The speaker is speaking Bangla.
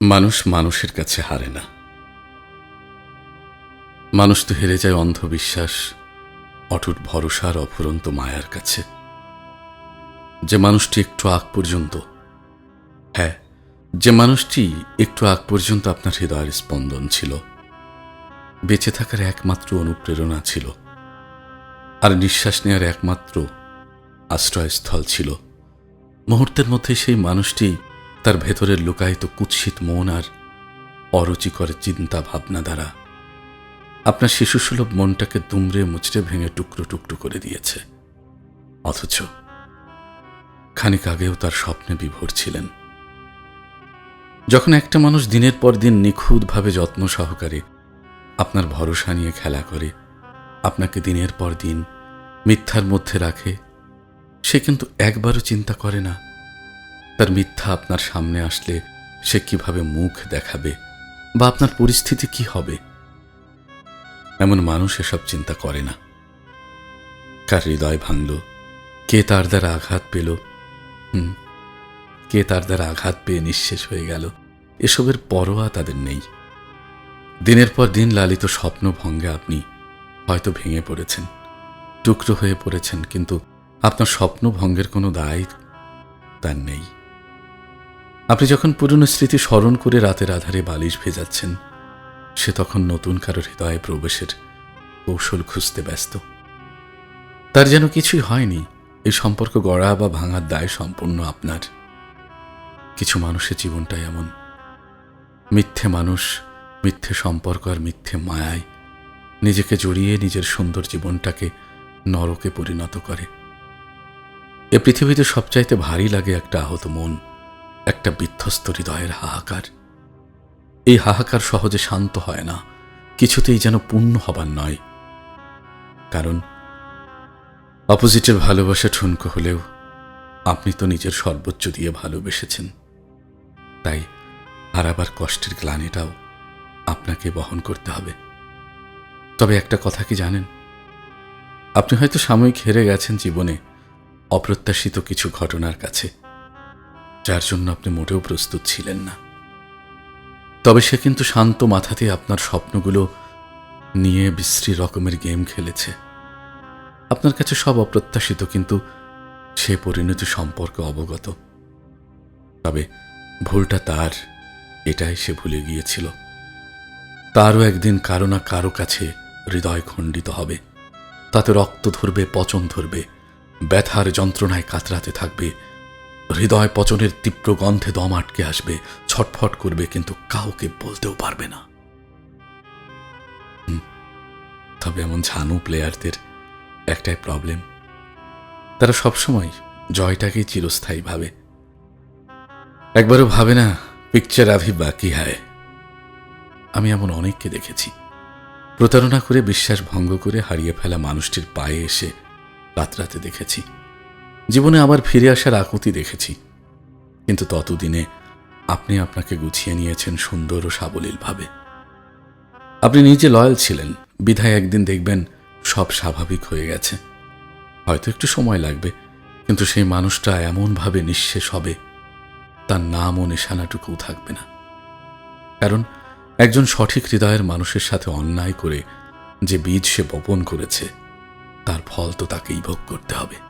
মানুষ মানুষের কাছে হারে না। মানুষ তো হেরে যায় অন্ধবিশ্বাস, অটুট ভরসার অফুরন্ত মায়ার কাছে। যে মানুষটি একটু আগ পর্যন্ত হ্যাঁ যে মানুষটি একটু আগ পর্যন্ত আপনার হৃদয়ের স্পন্দন ছিল, বেঁচে থাকার একমাত্র অনুপ্রেরণা ছিল, আর নিঃশ্বাস নেওয়ার একমাত্র আশ্রয়স্থল ছিল। মুহূর্তের মধ্যে সেই মানুষটি তার ভেতরের লুকায়িত কুৎসিত মন আর অরুচিকর চিন্তা ভাবনা দ্বারা আপনার শিশুসুলভ মনটাকে দুমড়ে মুচড়ে ভেঙে টুকরো টুকরো করে দিয়েছে। অথচ খানিক আগেও তার স্বপ্নে বিভোর ছিলেন। যখন একটা মানুষ দিনের পর দিন নিখুঁতভাবে যত্ন সহকারে আপনার ভরসা নিয়ে খেলা করে, আপনাকে দিনের পর দিন মিথ্যার মধ্যে রাখে, সে কিন্তু একবারও চিন্তা করে না তার মিথ্যা আপনার সামনে আসলে সে কীভাবে মুখ দেখাবে বা আপনার পরিস্থিতি কি হবে? এমন মানুষ এসব চিন্তা করে না। কার হৃদয় ভাঙল? কে তার দ্বারা আঘাত পেল? হুম, কে তার দ্বারা আঘাত পেয়ে নিঃশেষ হয়ে গেল? এসবের পরোয়া তাদের নেই। দিনের পর দিন লালিত স্বপ্ন ভঙ্গে আপনি হয়তো ভেঙে পড়েছেন, টুকরো হয়ে পড়েছেন, কিন্তু আপনার স্বপ্ন ভঙ্গের কোনো দায় তার নেই। আপনি যখন পুরনো স্মৃতি স্মরণ করে রাতের আধারে বালিশ ভেজাচ্ছেন, সে তখন নতুন কারোর হৃদয়ে প্রবেশের কৌশল খুঁজতে ব্যস্ত। তার যেন কিছুই হয়নি, এই সম্পর্ক গড়া বা ভাঙার দায় সম্পূর্ণ আপনার। কিছু মানুষের জীবনটাই এমন। মিথ্যে মানুষ, মিথ্যে সম্পর্ক আর মিথ্যে মায়ায় নিজেকে জড়িয়ে নিজের সুন্দর জীবনটাকে নরকে পরিণত করে। এ পৃথিবীতে সবচাইতে ভারী লাগে একটা আহত মন। একটা বিধ্বস্ত হৃদয়ের হাহাকার। এই হাহাকার সহজে শান্ত হয় না, কিছুতেই যেন পূর্ণ হবার নয়। কারণ, অপোজিটের ভালোবাসা ঠুনকো হলেও আপনি তো নিজের সর্বোচ্চ দিয়ে ভালোবেসেছেন। তাই হারাবার কষ্টের গ্লানিটাও আপনাকে বহন করতে হবে। তবে একটা কথা কি জানেন? আপনি হয়তো সাময়িক হেরে গেছেন জীবনে অপ্রত্যাশিত কিছু ঘটনার কাছে। যার জন্য আপনি মোটেও প্রস্তুত ছিলেন না। তবে সে কিন্তু শান্ত মাথাতে আপনার স্বপ্নগুলো নিয়ে বিশ্রী রকমের গেম খেলেছে। আপনার কাছে সব অপ্রত্যাশিত, কিন্তু সে পরিণতি সম্পর্কে অবগত। তবে ভুলটা তার, এটাই সে ভুলে গিয়েছিল। তারও একদিন কারও না কারও কাছে হৃদয় খণ্ডিত হবে। তাতে রক্ত ধরবে, পচন ধরবে, ব্যথার যন্ত্রণায় কাতরাতে থাকবে হৃদয় পচনের তীব্র গন্ধে দম আটকে আসবে, ছটফট করবে, কিন্তু কাউকে বলতেও পারবে না। তবে এমন ঝানু প্লেয়ারদের একটাই প্রবলেম। তারা সবসময় জয়টাকেই চিরস্থায়ী ভাবে। একবারও ভাবে না, পিকচার আভি বাকি হয়। আমি এমন অনেককে দেখেছি। প্রতারণা করে, বিশ্বাস ভঙ্গ করে হারিয়ে ফেলা মানুষটির পায়ে এসে রাতরাতে দেখেছি। জীবনে আবার ফিরে আসার আকুতি দেখেছি। কিন্তু ততদিনে আপনি আপনাকে গুছিয়ে নিয়েছেন সুন্দর ও সাবলীলভাবে। আপনি নিজে লয়াল ছিলেন। বিধায় একদিন দেখবেন সব স্বাভাবিক হয়ে গেছে। হয়তো একটু সময় লাগবে, কিন্তু সেই মানুষটা এমনভাবে নিঃশেষ হবে, তার নাম ও নিশানাটুকুও থাকবে না। কারণ একজন সঠিক হৃদয়ের মানুষের সাথে অন্যায় করে যে বীজ সে বপন করেছে, তার ফল তো তাকেই ভোগ করতে হবে।